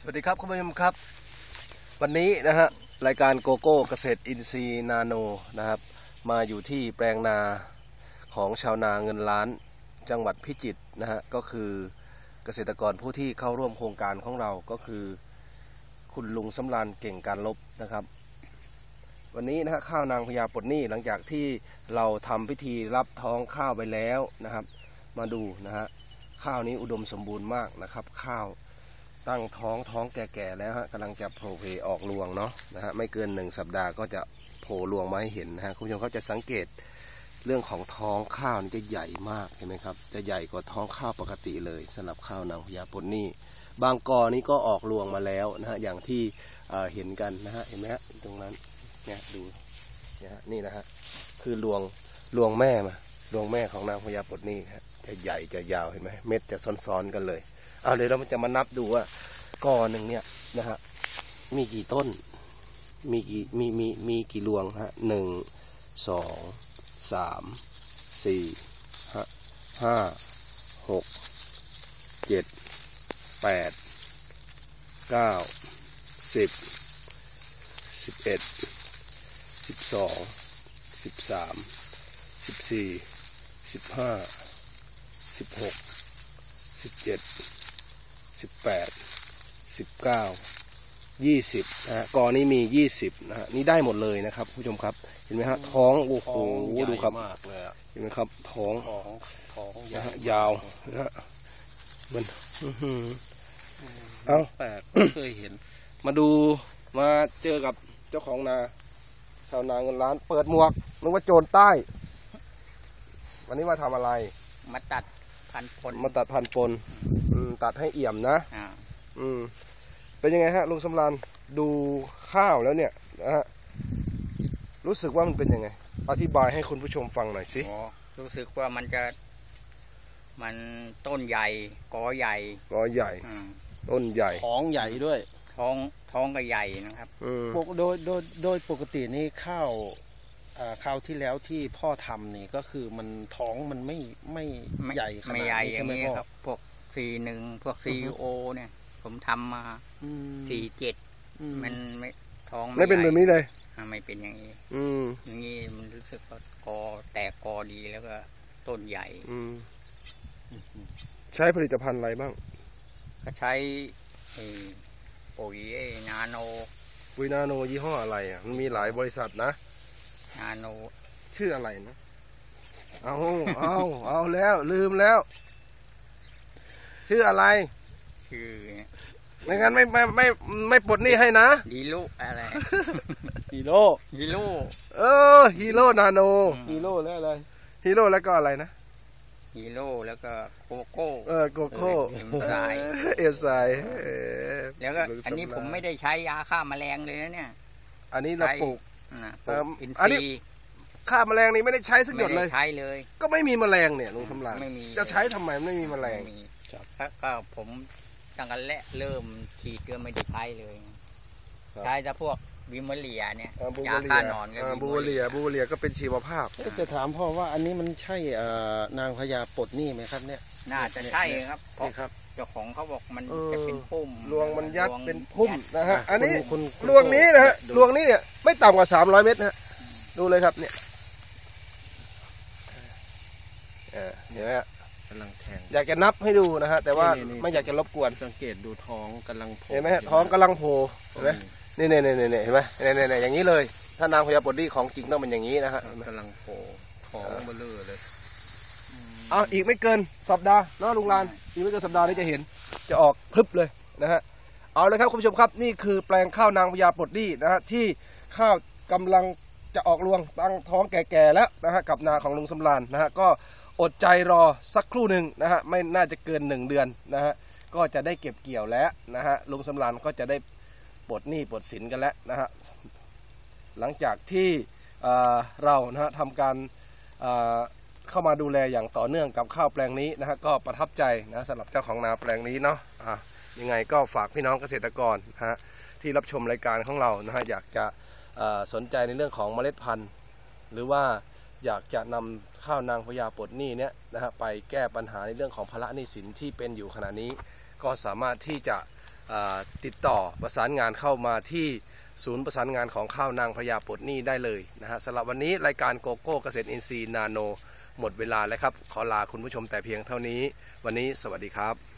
สวัสดีครับคุณผู้ชมครับ วันนี้นะฮะรายการโกโก้เกษตรอินทรีย์นาโนนะครับ มาอยู่ที่แปลงนาของชาวนาเงินล้านจังหวัดพิจิตรนะฮะก็คือเกษตรกรผู้ที่เข้าร่วมโครงการของเราก็คือ คุณลุงสำรานเก่งการลบนะครับ วันนี้นะฮะข้าวนางพญาปดหนี้หลังจากที่เราทำพิธีรับท้องข้าวไปแล้วนะครับ มาดูนะฮะข้าวนี้อุดมสมบูรณ์มากนะครับ ข้าว ตั้งท้องท้องแก่ๆแล้วฮะกำลังจะโผล่เพออกรวงเนาะนะฮะไม่เกินหนึ่งสัปดาห์ก็จะโผล่รวงมาให้เห็นนะฮะคุณผู้ชมเขาจะสังเกตเรื่องของท้องข้าวนี่จะใหญ่มากเห็นไหมครับ จะใหญ่กว่าท้องข้าวปกติเลยสำหรับข้าวนางพญาปนนี่บางกอนี้ก็ออกรวงมาแล้วนะฮะอย่างที่เห็นกันนะฮะเห็นไหมฮะตรงนั้นเนี่ยดูเนี่ยฮะนี่นะฮะคือรวงรวงแม่มารวงแม่ของนางพญาปนนี่ฮะ จะใหญ่จะยาวเห็นไหมเม็ดจะซ้อนๆกันเลยเอาเดี๋ยวเราจะมานับดูว่ากอหนึ่งเนี่ยนะฮะมีกี่ต้น มีกี่มีมีมีกี่รวงฮะหนึ่งสองสามสี่ห้าห้าหกเจ็ดแปดเก้าสิบสิบเอ็ดสิบสองสิบสามสิบสี่สิบห้า สิบหกสิบเจ็ดสิบแปดสิบเก้ายี่สิบนะฮะกอนี้มียี่สิบนะฮะนี่ได้หมดเลยนะครับผู้ชมครับเห็นไหมฮะท้องโอ้โหท้องใหญ่ดูครับมากเลยอะเห็นไหมครับท้องท้องท้องใหญ่นะฮะยาวนะฮะมันอื้อหือเอาแปลกไม่เคยเห็น มาดูมาเจอกับเจ้าของนา ชาวนาเงินล้านเปิดหมวกนึกว่าโจรใต้ วันนี้มาทำอะไร มาตัด พันผลมาตัดพันธุ์ปนอืมตัดให้เอี่ยมนะอ่าอืมเป็นยังไงฮะลุงสำรานดูข้าวแล้วเนี่ยนะฮะรู้สึกว่ามันเป็นยังไง อธิบายให้คุณผู้ชมฟังหน่อยสิโอ้รู้สึกว่ามันจะ มันต้นใหญ่กอใหญ่กอใหญ่ อืมต้นใหญ่ ท้องใหญ่ด้วยท้องท้องก็ใหญ่นะครับ อืมปกโดยโดยโดยปกตินี่ข้าว อ่าข้าวที่แล้วที่พ่อทำนี่ก็คือมันท้องมันไม่ไม่ไม่ใหญ่ขนาดไม่ใหญ่นี้อย่าใช่งไหมนี้พ่อครับ พวกสี่หนึ่งพวกซีโอเนี่ย ผมทำมาอืมสี่เจ็ดอืมมันไม่ท้องไม่เป็นใหแบญ่บนี้เลยอ่าไม่เป็นอย่างนี้ อืมอย่างนี้มันรู้สึกว่ากอแตกกอดีแล้วก็ต้นใหญ่ อืมใช้ผลิตภัณฑ์อะไรบ้าง ก็ใช้ไอ้ปุ๋ยไอ้นาโนวินาโนยี่ห้ออะไรอะมันมีหลายบริษัทนะ นาโนชื่ออะไรนะ เอาเอาเอาแล้ว ลืมแล้ว ชื่ออะไร ชื่อไม่งั้นไม่ไม่ไม่ไม่ปลดหนี้ให้นะดีลุอะไรฮีโร่ฮีโร่เออฮีโร่นาโนฮีโร่แล้วอะไรฮีโร่แล้วก็อะไรนะฮีโร่แล้วก็โกโก้เออโกโก้เอ็มไซด์เอฟไซเออแล้วก็ลุงอันนี้สำราญผมไม่ได้ใช้ยาฆ่าแมลงเลยนะเนี่ย อันนี้เราใช้ปลูก นะปเอิ่ลูมกอินอันทนี้รีย์ฆ่าแมลงนี่ไม่ได้ใช้สักหยไม่ดเลได้ยใช้เลย ก็ไม่มีแมลงเนี่ยลุงทำลายไม่มี จะใช้ทำไมไม่มีแมลง ไม่มีแล้วก็ผมตั้งแต่แรกเริ่มฉีดก็ไม่ได้ใช้เลย ครับ ใช้แต่พวกวิมเลียเนี่ยอ่าบูยาเวเลีฆ่ายหนอนกับอ่าบูเวเลียบูเวเลียก็เป็นชีวภาพ เอ๊ะจะถามพ่อว่าอันนี้มันใช่เอ่อนางพญาปลดหนี้ไหมครับเนี่ย น่าจะใช่ครับเพราะ นี่ครับเจ้าของเขาบอกมันเออ จะเป็นพุ่มรวงมันยัดรวงเป็นพุ่มยัดนะฮะ อันนี้คุณคุณรวงนี้นะฮะดู รวงนี้เนี่ยไม่ต่ำกว่า 300 เมตรนะฮะ ดูเลยครับเนี่ยเออเห็นไหมฮะกำลังแทง อยากจะนับให้ดูนะฮะ แต่ว่านี่ๆๆไม่อยากจะรบกวน สังเกตดูท้องกำลังโผล่เห็นไหมฮะท้องกำลังโผล่เห็นไหมนี่นี่นี่นี่เห็นไหมนี่นี่นี่อย่างนี้เลย ถ้านางพญาปลดดี้ของจริงต้องเป็นอย่างนี้นะฮะกำลังโผล่ท้องเบลอเลย เอาอีกไม่เกินสัปดาห์เนาะลุงลานอีกไม่เกินสัปดาห์นี้จะเห็นจะออกพลึบเลยนะฮะเอาเลยครับคุณผู้ชมครับนี่คือแปลงข้าวนางพญาปลดดี้นะฮะที่ข้าวกำลังจะออกรวงตั้งท้องแก่ๆแล้วนะฮะกับนาของลุงสำรานนะฮะก็อดใจรอสักครู่หนึ่งนะฮะไม่น่าจะเกินหนึ่งเดือนนะฮะก็จะได้เก็บเกี่ยวแล้วนะฮะลุงสำรานก็จะได้ปลดหนี้ปลดสินกันแล้วนะฮะหลังจากที่เเรานะฮะทำการ เข้ามาดูแลอย่างต่อเนื่องกับข้าวแปลงนี้นะฮะก็ประทับใจนะสำหรับเจ้าของนาแปลงนี้เนาะอะยังไงก็ฝากพี่น้องเกษตรกรนะฮะที่รับชมรายการของเรานะฮะอยากจะสนใจในเรื่องของเมล็ดพันธุ์ หรือว่าอยากจะนำข้าวนางพญาปลดหนี้เนี้ยนะฮะไปแก้ปัญหาในเรื่องของภาระหนี้สินที่เป็นอยู่ขณะนี้ ก็สามารถที่จะติดต่อประสานงานเข้ามาที่ศูนย์ประสานงานของข้าวนางพญาปลดหนี้ได้เลยนะฮะสำหรับวันนี้รายการโกโก้เกษตรอินทรีย์นาโน หมดเวลาแล้วครับ ขอลาคุณผู้ชมแต่เพียงเท่านี้ วันนี้สวัสดีครับ